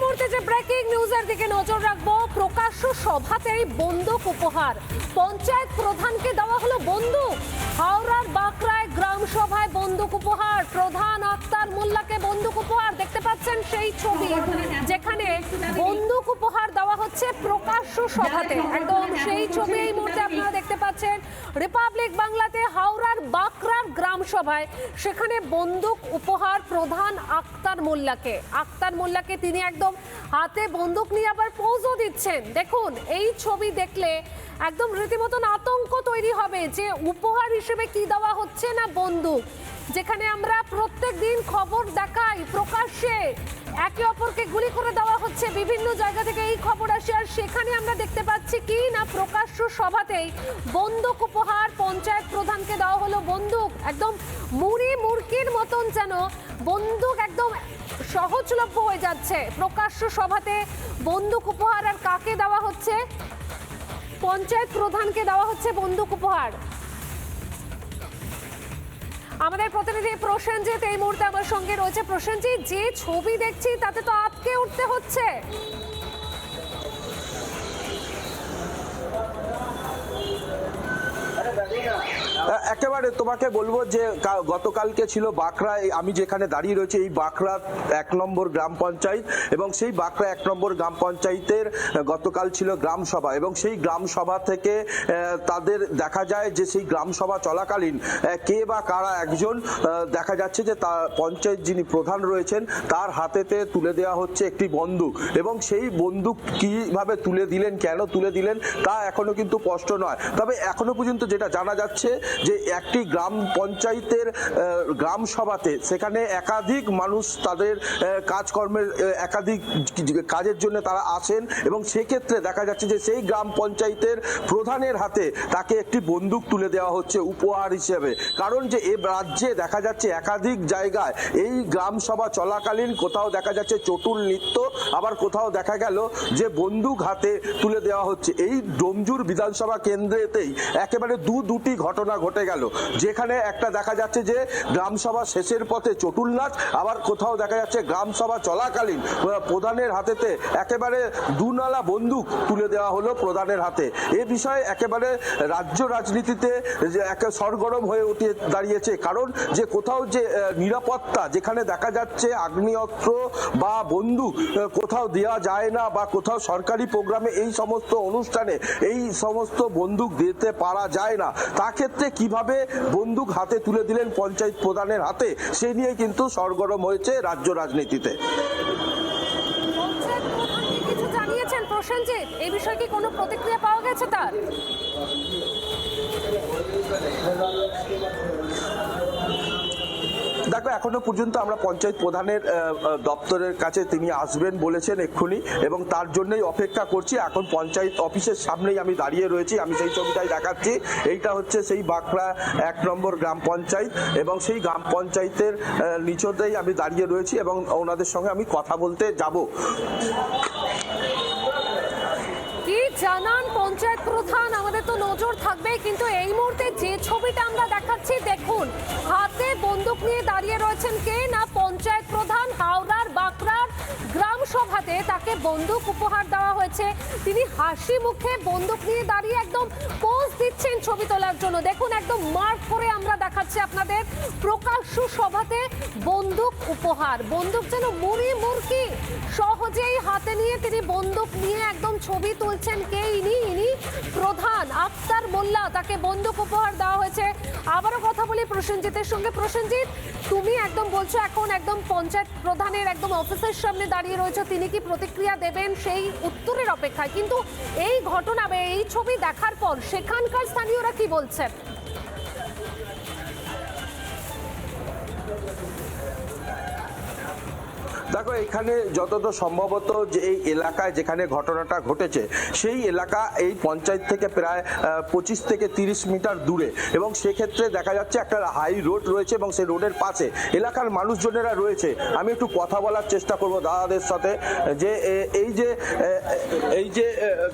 মুহূর্তে যে ব্রেকিং নিউজের দিকে নজর রাখব, প্রকাশ্য সভাতেই বন্দুক উপহার। পঞ্চায়েত প্রধানকে দেওয়া হলো বন্দুক। হাওড়ার বাঁকড়ায় গ্রাম সভায় বন্দুক উপহার। প্রধান আক্তার মোল্লাকে বন্দুক উপহার দেখতে পাচ্ছেন সেই ছবি, যেখানে বন্দুক উপহার সভাতে, একদম সেই ছবি এই মুহূর্তে আপনারা দেখতে পাচ্ছেন। রিপাবলিক বাংলাতে হাওড়ার বাঁকড়ার গ্রাম সভায়, সেখানে বন্দুক উপহার প্রধান আক্তার মোল্লাকে। আক্তার মোল্লাকে তিনি একদম হাতে বন্দুক নিয়ে আবার পোজও দিচ্ছেন। দেখুন, এই ছবি দেখলে একদম রীতিমতন আতঙ্ক তৈরি হবে যে উপহার হিসেবে কি দেওয়া হচ্ছে না বন্দুক। যেখানে আমরা প্রত্যেক দিন খবর দেখাই, প্রকাশ্যে। একে অপরকে গুলি করে দেওয়া হচ্ছে বিভিন্ন জায়গা থেকে এই খবর আসে, আর সেখানে আমরা দেখতে পাচ্ছি কি না প্রকাশ্য সভাতেই বন্দুক উপহার পঞ্চায়েত প্রধানকে দেওয়া হলো। বন্দুক একদম মুড়ি মুরকির মতন যেন, বন্দুক একদম সহজলভ্য হয়ে যাচ্ছে। প্রকাশ্য সভাতে বন্দুক উপহার আর কাকে দেওয়া হচ্ছে? পঞ্চায়েত প্রধানকে দেওয়া হচ্ছে বন্দুক উপহার। আমাদের প্রতিনিধি প্রসেনজিৎ এই মুহূর্তে আমার সঙ্গে রয়েছে। প্রসেনজিৎ, যে ছবি দেখছি তাতে তো আটকে উঠতে হচ্ছে। একেবারে তোমাকে বলব যে গতকালকে ছিল বাঁকড়া আমি যেখানে দাঁড়িয়ে রয়েছে, এই বাঁকড়া এক নম্বর গ্রাম পঞ্চায়েত এবং সেই বাঁকড়া এক নম্বর গ্রাম পঞ্চায়েতের গতকাল ছিল গ্রাম সভা এবং সেই গ্রাম সভা থেকে তাদের দেখা যায় যে সেই গ্রাম সভা চলাকালীন কে বা কারা একজন দেখা যাচ্ছে যে তার পঞ্চায়েত যিনি প্রধান রয়েছেন, তার হাতেতে তুলে দেওয়া হচ্ছে একটি বন্দুক এবং সেই বন্দুক কীভাবে তুলে দিলেন, কেন তুলে দিলেন, তা এখনও কিন্তু স্পষ্ট নয়। তবে এখনও পর্যন্ত যেটা জানা যাচ্ছে যে একটি গ্রাম পঞ্চায়েতের গ্রাম সভাতে সেখানে একাধিক মানুষ তাদের কাজকর্মের একাধিক কাজের জন্য তারা আসেন এবং সেক্ষেত্রে দেখা যাচ্ছে যে সেই গ্রাম পঞ্চায়েতের প্রধানের হাতে তাকে একটি বন্দুক তুলে দেওয়া হচ্ছে উপহার হিসেবে। কারণ যে এ রাজ্যে দেখা যাচ্ছে একাধিক জায়গায় এই গ্রাম সভা চলাকালীন কোথাও দেখা যাচ্ছে চটুল নৃত্য, আবার কোথাও দেখা গেল যে বন্দুক হাতে তুলে দেওয়া হচ্ছে। এই ডোমজুর বিধানসভা কেন্দ্রেতেই একেবারে দু দুটি ঘটনা ঘটে গেল। যেখানে একটা দেখা যাচ্ছে যে গ্রাম সভা শেষের পথে চটুল নাচ, আবার কোথাও দেখা যাচ্ছে গ্রাম সভা চলাকালীন প্রধানের হাতেতে একেবারে দুনালা বন্দুক তুলে দেওয়া হলো প্রধানের হাতে। এ বিষয়ে একেবারে রাজ্য রাজনীতিতে একে সরগরম হয়ে উঠে দাঁড়িয়েছে। কারণ যে কোথাও যে নিরাপত্তা, যেখানে দেখা যাচ্ছে আগ্নেয়াস্ত্র বা বন্দুক কোথাও দেওয়া যায় না বা কোথাও সরকারি প্রোগ্রামে এই সমস্ত অনুষ্ঠানে এই সমস্ত বন্দুক দিতে পারা যায় না। তা ক্ষেত্রে কীভাবে বন্দুক হাতে তুলে দিলেন পঞ্চায়েত প্রধানের হাতে, সে নিয়ে কিন্তু সরগরম হয়েছে রাজ্য রাজনীতিতে। কিছু জানিয়েছেন বিষয়ে কি কোনো প্রতিক্রিয়া পাওয়া গেছে তার? দেখো, এখনও পর্যন্ত আমরা পঞ্চায়েত প্রধানের দপ্তরের কাছে তিনি আসবেন বলেছেন এক্ষুনি, এবং তার জন্যই অপেক্ষা করছি। এখন পঞ্চায়েত অফিসের সামনেই আমি দাঁড়িয়ে রয়েছি, আমি সেই ছবিটাই দেখাচ্ছি। এইটা হচ্ছে সেই বাঁকড়া এক নম্বর গ্রাম পঞ্চায়েত, এবং সেই গ্রাম পঞ্চায়েতের নিচতেই আমি দাঁড়িয়ে রয়েছি, এবং ওনাদের সঙ্গে আমি কথা বলতে যাব। জানান পঞ্চায়েত প্রধান? আমাদের তো নজর থাকবে কিন্তু এই মুহূর্তে যে ছবিটা আমরা দেখাচ্ছি নিয়ে দাঁড়িয়ে রয়েছেন কে? না পঞ্চায়েত প্রধান, হাওড়ার বাঁকড়ার গ্রাম সভাতে তাকে বন্দুক উপহার দেওয়া হয়েছে। তিনি হাসি মুখে বন্দুক নিয়ে দাঁড়িয়ে একদম পোজ দিচ্ছেন ছবি তোলার জন্য। দেখুন, একদম মার্ক করে আমরা দেখাচ্ছি আপনাদের প্রকাশ্য সভাতে বন্দুক উপহার। বন্দুক যেন মুড়ি মুরকি সহজেই হাতে নিয়ে তিনি বন্দুক নিয়ে একদম ছবি তুলছেন কে? ইনি ইনি প্রধান আক্তার মোল্লা তাকে বন্দুক উপহার দেওয়া হয়েছে। আবারও কথা বলি প্রসেনজিতের সঙ্গে। প্রসেনজিৎ, তুমি একদম বলছো এখন একদম পঞ্চায়েত প্রধানের একদম অফিসের সামনে দাঁড়িয়ে রয়েছে। তিনি কি প্রতিক্রিয়া দেবেন সেই উত্তরের অপেক্ষায়? কিন্তু এই ঘটনা এই ছবি দেখার পর সেখানকার স্থানীয়রা কি বলছেন? দেখো এখানে যতটা সম্ভবত যে এই এলাকায় যেখানে ঘটনাটা ঘটেছে সেই এলাকা এই পঞ্চায়েত থেকে প্রায় পঁচিশ থেকে তিরিশ মিটার দূরে। এবং সেক্ষেত্রে দেখা যাচ্ছে একটা হাই রোড রয়েছে এবং সেই রোডের পাশে এলাকার মানুষজনেরা রয়েছে। আমি একটু কথা বলার চেষ্টা করব দাদাদের সাথে যে এই যে এই যে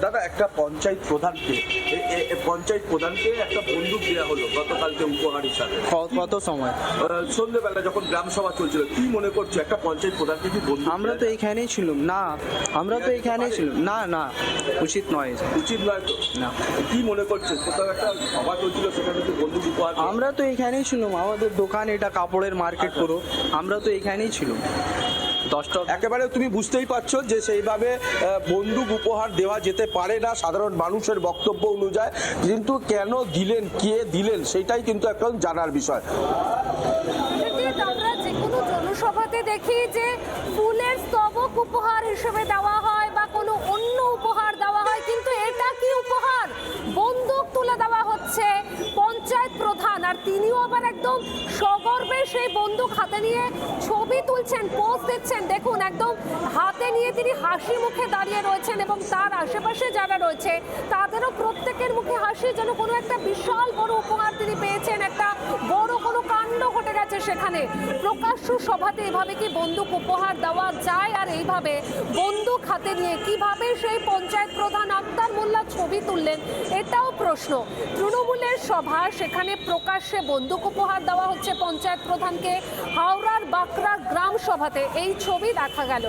দাদা একটা পঞ্চায়েত প্রধানকে পঞ্চায়েত প্রধানকে একটা বন্দুক দেওয়া হলো গতকালকে উপহার হিসাবে। কত সময়? সন্ধ্যেবেলা যখন গ্রাম সভা চলছিল কি মনে করছ একটা পঞ্চায়েত প্রধানকে আমরা তো এইখানেই ছিলাম না আমরা তো এইখানেই ছিলাম। না না উচিত নয় উচিত নয় তো? না। কি মনে করছিস কোথাও একটা সভা চলছিল সেখানে বন্দুক উপহার আমরা তো এইখানেই ছিলাম আমাদের দোকান এটা কাপড়ের মার্কেট পুরো। আমরা তো এইখানেই ছিলাম। দশটা একেবারে তুমি বুঝতেই পারছ যে সেইভাবে বন্দুক উপহার দেওয়া যেতে পারে না সাধারণ মানুষের বক্তব্য অনুযায়ী। কিন্তু কেন দিলেন কে দিলেন সেটাই কিন্তু এখন জানার বিষয় অজিত, আমরা যে কোনো জনসভাতে দেখি যে ফুলের স্তবক উপহার হিসেবে দেওয়া হয় বা কোনো অন্য উপহার দেওয়া হয়, কিন্তু এটা কি উপহার? বন্দুক তুলে দেওয়া হচ্ছে পঞ্চায়েত প্রধান, আর তিনিও আবার একদম সগর্বে সেই বন্দুক হাতে নিয়ে ছবি তুলছেন পোস্ট দিচ্ছেন। দেখুন, একদম হাতে নিয়ে তিনি হাসি মুখে দাঁড়িয়ে রয়েছেন এবং তার আশেপাশে যারা রয়েছে, তাদেরও প্রত্যেকের মুখে হাসি যেন কোনো একটা বিশাল বড় উপহার তিনি পেয়েছেন, একটা বড় কাণ্ড ঘটে গেছে সেখানে। প্রকাশ্য সভাতে এভাবে কি বন্দুক উপহার দেওয়া যায়? আর এইভাবে বন্দুক হাতে নিয়ে কীভাবে সেই পঞ্চায়েত প্রধান আক্তার মোল্লা ছবি তুললেন, এটাও প্রশ্ন। তৃণমূলের সভা, সেখানে প্রকাশ্যে বন্দুক উপহার দেওয়া হচ্ছে পঞ্চায়েত প্রধানকে। হাওড়ার বাঁকড়া গ্রাম সভাতে এই ছবি দেখা গেল।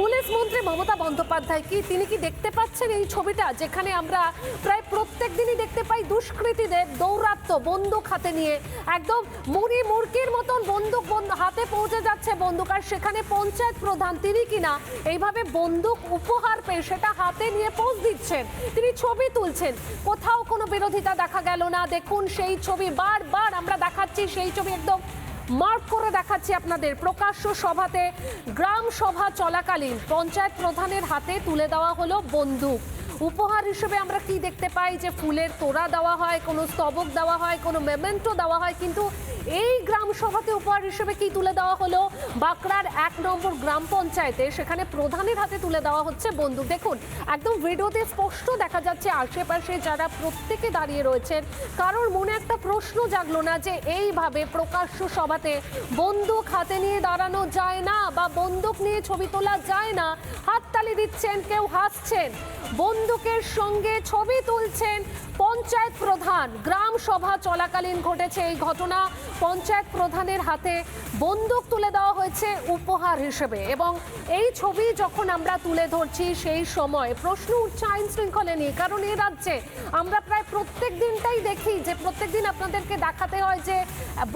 পুলিশ মন্ত্রী মমতা বন্দ্যোপাধ্যায় কি, তিনি কি দেখতে পাচ্ছেন এই ছবিটা? যেখানে আমরা প্রায় প্রত্যেক দিনই দেখতে পাই দুষ্কৃতীদের দৌরাত্ম বন্দুক হাতে নিয়ে একদম মুড়ি মুরকির মতন বন্দুক হাতে পৌঁছে যাচ্ছে বন্দুক। আর সেখানে পঞ্চায়েত প্রধান, তিনি কিনা এইভাবে বন্দুক উপহার পেয়ে সেটা হাতে নিয়ে পোজ দিচ্ছেন। তিনি ছবি তুলছেন। কোথাও কোনো বিরোধিতা দেখা গেল না। দেখুন সেই ছবি, বারবার আমরা দেখাচ্ছি সেই ছবি একদম মার্ক করে দেখাচ্ছি আপনাদের। প্রকাশ্য সভাতে গ্রাম সভা চলাকালীন পঞ্চায়েত প্রধানের হাতে তুলে দেওয়া হলো বন্দুক। উপহার হিসেবে আমরা কি দেখতে পাই? যে ফুলের তোড়া দেওয়া হয়, কোনো স্তবক দেওয়া হয়, কোনো মেমেন্টো দেওয়া হয়, কিন্তু এই গ্রাম সভাতে উপহার হিসেবে কি তুলে দেওয়া হলো? বাঁকড়ার এক নম্বর গ্রাম পঞ্চায়েতে সেখানে প্রধানের হাতে তুলে দেওয়া হচ্ছে বন্দুক। দেখুন, একদম ভিডিওতে স্পষ্ট দেখা যাচ্ছে আশেপাশে যারা প্রত্যেকে দাঁড়িয়ে রয়েছেন, কারোর মনে একটা প্রশ্ন জাগলো না যে এইভাবে প্রকাশ্য সভাতে বন্দুক হাতে নিয়ে দাঁড়ানো যায় না বা বন্দুক নিয়ে ছবি তোলা যায় না। হাততালি দিচ্ছেন, কেউ হাসছেন। বন্দুকের সঙ্গে ছবি তুলছেন পঞ্চায়েত প্রধান। গ্রাম সভা চলাকালীন ঘটেছে এই ঘটনা। পঞ্চায়েত প্রধানের হাতে বন্দুক তুলে দেওয়া হয়েছে উপহার হিসেবে এবং এই ছবি যখন আমরা তুলে ধরছি সেই সময় প্রশ্ন উঠছে আইন শৃঙ্খলা নিয়ে, কারণ এই রাজ্যে আমরা প্রায় প্রত্যেক দিনটাই দেখি যে প্রত্যেক দিন আপনাদেরকে দেখাতে হয় যে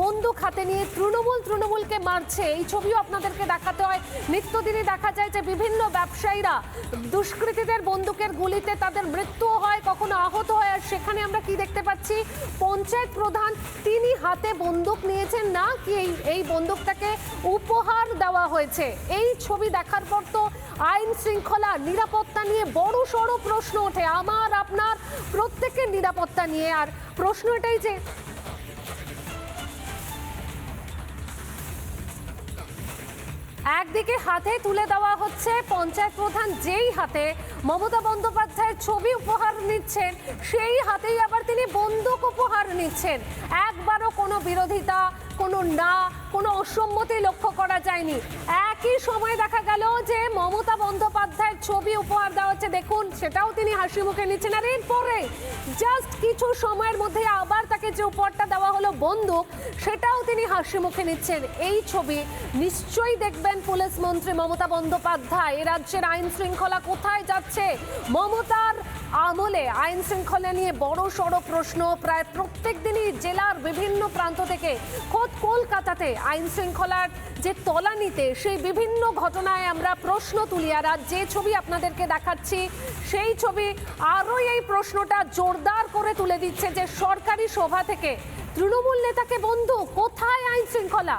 বন্দুক হাতে নিয়ে তৃণমূল তৃণমূলকে মারছে। এই ছবিও আপনাদেরকে দেখাতে হয়। নিত্যদিনই দেখা যায় যে বিভিন্ন ব্যবসায়ীরা, দুষ্কৃতীদের বন্দুকের গুলিতে তাদের মৃত্যুও হয়, কখনো আহত হয়। আর সেখানে আমরা কি দেখতে পাচ্ছি? পঞ্চায়েত প্রধান তিনি হাতে বন্দুক নিয়েছেন না কি এই এই বন্দুকটাকে উপহার দেওয়া হয়েছে? এই ছবি দেখার পর তো আইন শৃঙ্খলা, নিরাপত্তা নিয়ে বড় সড়ো প্রশ্ন ওঠে। আমার, আপনার, প্রত্যেকের নিরাপত্তা নিয়ে। আর প্রশ্ন এটাই যে একদিকে হাতে তুলে দেওয়া হচ্ছে পঞ্চায়েত প্রধান যেই হাতে মমতা বন্দ্যোপাধ্যায়ের ছবি উপহার নিচ্ছেন, সেই হাতেই আবার তিনি বন্দুক উপহার নিচ্ছেন। একবারও কোনো বিরোধিতা, কোনো না, কোনো অসম্মতি লক্ষ্য করা যায়নি। একই সময় দেখা গেল যে মমতা বন্দ্যোপাধ্যায়ের ছবি উপহার দেওয়া হচ্ছে। দেখুন, সেটাও তিনি হাসি মুখে নিচ্ছেন। আর এরপরে জাস্ট কিছু সময়ের মধ্যে আবার তাকে যে উপহারটা দেওয়া হলো বন্দুক, সেটাও তিনি হাসি মুখে নিচ্ছেন। এই ছবি নিশ্চয়ই দেখবেন পুলিশ মন্ত্রী মমতা বন্দ্যোপাধ্যায়, এ রাজ্যের আইন শৃঙ্খলা কোথায় যাচ্ছে? মমতার আমলে আইন শৃঙ্খলা নিয়ে বড় সড়ো প্রশ্ন। প্রায় প্রত্যেক দিনই জেলার বিভিন্ন প্রান্ত থেকে খোদ কলকাতাতে আইন শৃঙ্খলার যে তলানিতে সেই বিভিন্ন ঘটনায় আমরা প্রশ্ন তুলি। আর যে ছবি আপনাদেরকে দেখাচ্ছি, সেই ছবি আরও এই প্রশ্নটা জোরদার করে তুলে দিচ্ছে যে সরকারি সভা থেকে তৃণমূল নেতাকে বন্ধু, কোথায় আইন শৃঙ্খলা?